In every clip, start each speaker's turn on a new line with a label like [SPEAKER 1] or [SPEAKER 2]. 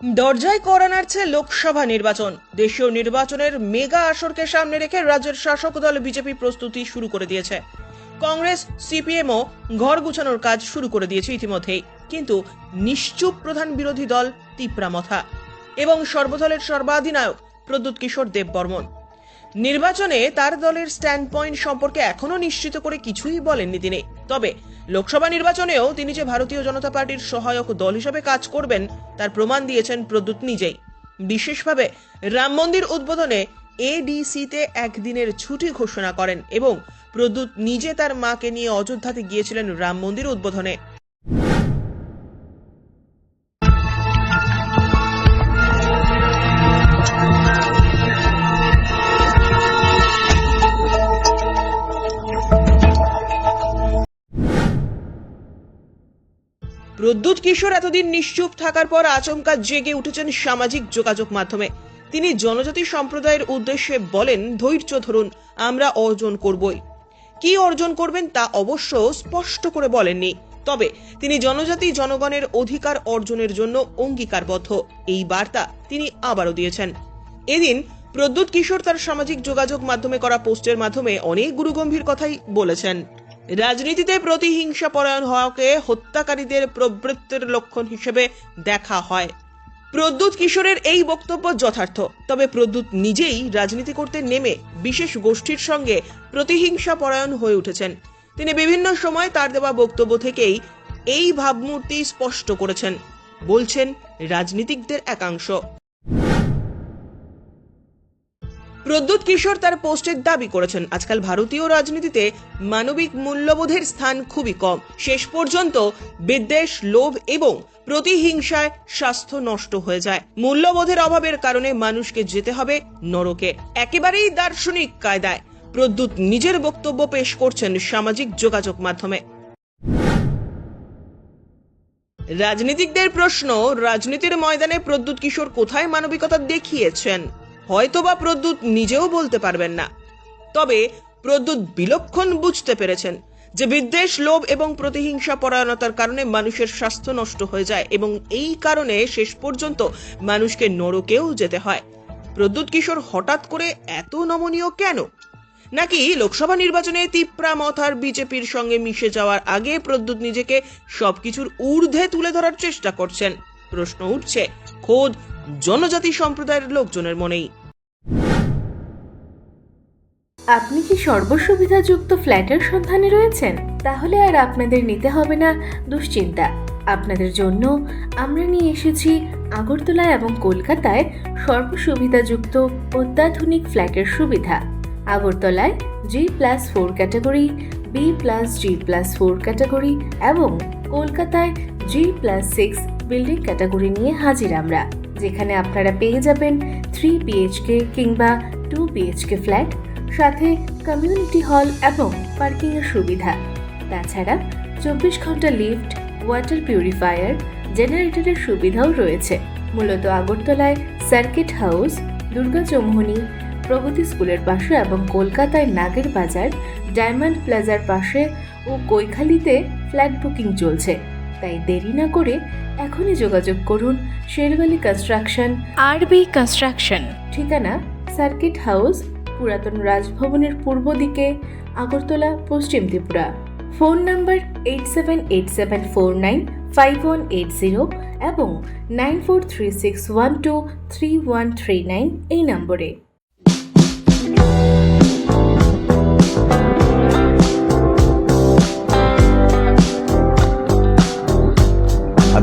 [SPEAKER 1] দরজায় করা নাড়ছে লোকসভা নির্বাচন। দেশীয় নির্বাচনের মেগা আসরকে সামনে রেখে রাজ্যের শাসক দল বিজেপি প্রস্তুতি শুরু করে দিয়েছে। কংগ্রেস সিপিএমও ঘর গুছানোর কাজ শুরু করে দিয়েছে ইতিমধ্যেই। কিন্তু নিশ্চুপ প্রধান বিরোধী দল তিপ্রামথা এবং সর্বদলের সর্বাধিনায়ক প্রদ্যুৎ কিশোর দেববর্মন। নির্বাচনে তার দলের স্ট্যান্ড পয়েন্ট সম্পর্কে এখনও নিশ্চিত করে কিছুই বলেননি তিনি। তবে লোকসভা নির্বাচনেও তিনি যে ভারতীয় জনতা পার্টির সহায়ক দল হিসেবে কাজ করবেন, তার প্রমাণ দিয়েছেন প্রদ্যুৎ নিজেই। বিশেষভাবে রাম মন্দির উদ্বোধনে এডিসিতে একদিনের ছুটি ঘোষণা করেন এবং প্রদ্যুৎ নিজে তার মাকে নিয়ে অযোধ্যাতে গিয়েছিলেন রাম মন্দির উদ্বোধনে। প্রদ্যুৎ কিশোর এতদিন নিশ্চুপ থাকার পর আচমকা জেগে উঠেছেন সামাজিক যোগাযোগ মাধ্যমে। তিনি জনজাতি সম্প্রদায়ের উদ্দেশ্যে বলেন, ধৈর্য ধরুন, আমরা অর্জন করবই। কি অর্জন করবেন তা অবশ্য স্পষ্ট করে বলেননি। তবে তিনি জনজাতি জনগণের অধিকার অর্জনের জন্য অঙ্গীকারবদ্ধ। এই বার্তা তিনি আবারও দিয়েছেন। এদিন প্রদ্যুৎ কিশোর তার সামাজিক যোগাযোগ মাধ্যমে করা পোস্টের মাধ্যমে অনেক গুরুগম্ভীর কথাই বলেছেন। রাজনীতিতে প্রতিহিংসা পরায়ণ হওয়াকে হত্যাকারীদের প্রবৃত্তির লক্ষণ হিসেবে দেখা হয়। প্রদ্যুৎ কিশোরের এই বক্তব্য যথার্থ, তবে প্রদ্যুৎ নিজেই রাজনীতি করতে নেমে বিশেষ গোষ্ঠীর সঙ্গে প্রতিহিংসা পরায়ণ হয়ে উঠেছেন। তিনি বিভিন্ন সময় তার দেওয়া বক্তব্য থেকেই এই ভাবমূর্তি স্পষ্ট করেছেন, বলছেন রাজনীতিকদের একাংশ। প্রদ্যুৎ কিশোর তার পোস্টের দাবি করেছেন। আজকাল ভারতীয় রাজনীতিতে মানবিক মূল্যবোধের স্থান খুবই কম। শেষ পর্যন্ত বিদ্বেষ, লোভ এবং প্রতিহিংসায় স্বাস্থ্য নষ্ট হয়ে যায়। মূল্যবোধের অভাবের কারণে মানুষকে যেতে হবে নরকে। একেবারেই দার্শনিক কায়দায় প্রদ্যুৎ নিজের বক্তব্য পেশ করছেন সামাজিক যোগাযোগ মাধ্যমে। রাজনীতিকদের প্রশ্ন, রাজনীতির ময়দানে প্রদ্যুৎ কিশোর কোথায় মানবিকতা দেখিয়েছেন? হয়তোবা প্রদ্যুৎ নিজেও বলতে পারবেন না। তবে প্রদ্যুৎ বিলক্ষণ বুঝতে পেরেছেন যে বিদ্বেষ, লোভ এবং প্রতিহিংসা পরায়ণতার কারণে মানুষের স্বাস্থ্য নষ্ট হয়ে যায় এবং এই কারণে শেষ পর্যন্ত মানুষকে নরকেও যেতে হয়। প্রদ্যুৎ কিশোর হঠাৎ করে এত নমনীয় কেন? নাকি লোকসভা নির্বাচনে তিপ্রা মথার বিজেপির সঙ্গে মিশে যাওয়ার আগে প্রদ্যুৎ নিজেকে সবকিছুর ঊর্ধ্বে তুলে ধরার চেষ্টা করছেন? প্রশ্ন উঠছে, খোদ জনজাতি সম্প্রদায়ের লোকজনের মনেই।
[SPEAKER 2] আপনি কি সর্বসুবিধাযুক্ত ফ্ল্যাটের সন্ধানে রয়েছেন? তাহলে আর আপনাদের নিতে হবে না দুশ্চিন্তা। আপনাদের জন্য আমরা নিয়ে এসেছি আগরতলা এবং কলকাতায় সর্বসুবিধাযুক্ত অত্যাধুনিক ফ্ল্যাটের সুবিধা। আগরতলায় G plus four category B plus G plus four category এবং কলকাতায় G plus six building category নিয়ে হাজির আমরা। যেখানে আপনারা পেয়ে যাবেন থ্রি বিএইচকে কিংবা টু বিএইচকে ফ্ল্যাট সাথে কমিউনিটি হল এবং পার্কিংয়ের সুবিধা। তাছাড়া চব্বিশ ঘণ্টা লিফট ওয়াটার পিউরিফায়ার জেনারেটরের সুবিধাও রয়েছে। মূলত আগরতলায় সার্কিট হাউস দুর্গা চৌমুহনী, প্রগতি স্কুলের পাশে এবং কলকাতায় নাগের বাজার ডায়মন্ড প্লাজার পাশে ও কৈখালিতে ফ্ল্যাট বুকিং চলছে। তাই দেরি না করে এখনই যোগাযোগ করুন শেরওয়ালি কনস্ট্রাকশন আরবি কনস্ট্রাকশন ঠিকানা সার্কিট হাউস পুরাতন রাজভবনের পূর্ব দিকে আগরতলা পশ্চিম Tripura. Phone number eight seven eight seven four nine five one eight zero এবং nine four three six one two three one three nine এই নম্বরে।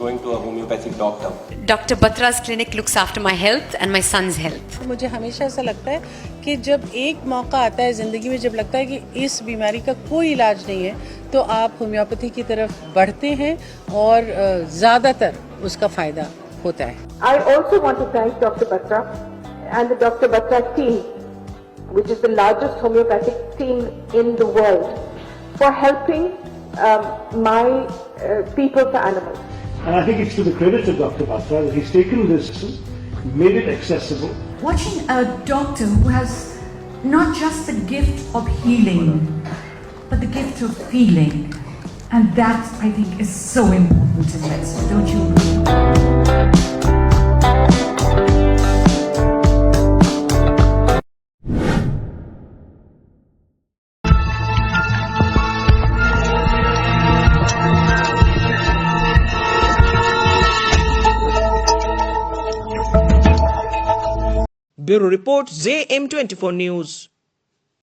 [SPEAKER 3] going to a homeopathic doctor.
[SPEAKER 4] Dr. Batra's clinic looks after my health and my son's health.
[SPEAKER 5] मुझे हमेशा ऐसा लगता है कि जब एक मौका आता है ज़िंदगी में जब लगता है कि इस बीमारी का कोई इलाज नहीं है तो आप होम्योपैथी की तरफ़ बढ़ते हैं और ज़्यादातर उसका फ़ायदा होता है
[SPEAKER 6] I also want to thank Dr. Batra and the Dr. Batra team which is the largest homeopathic team in the world, for helping um, my uh, people for animals.
[SPEAKER 7] And I think it's to the credit of Dr. Batra that he's taken this, made it accessible,
[SPEAKER 8] watching a doctor who has not just the gift of healing, but the gift of feeling. And that, I think, is so important in medicine, don't you agree?
[SPEAKER 1] Bureau Report, ZM24 News.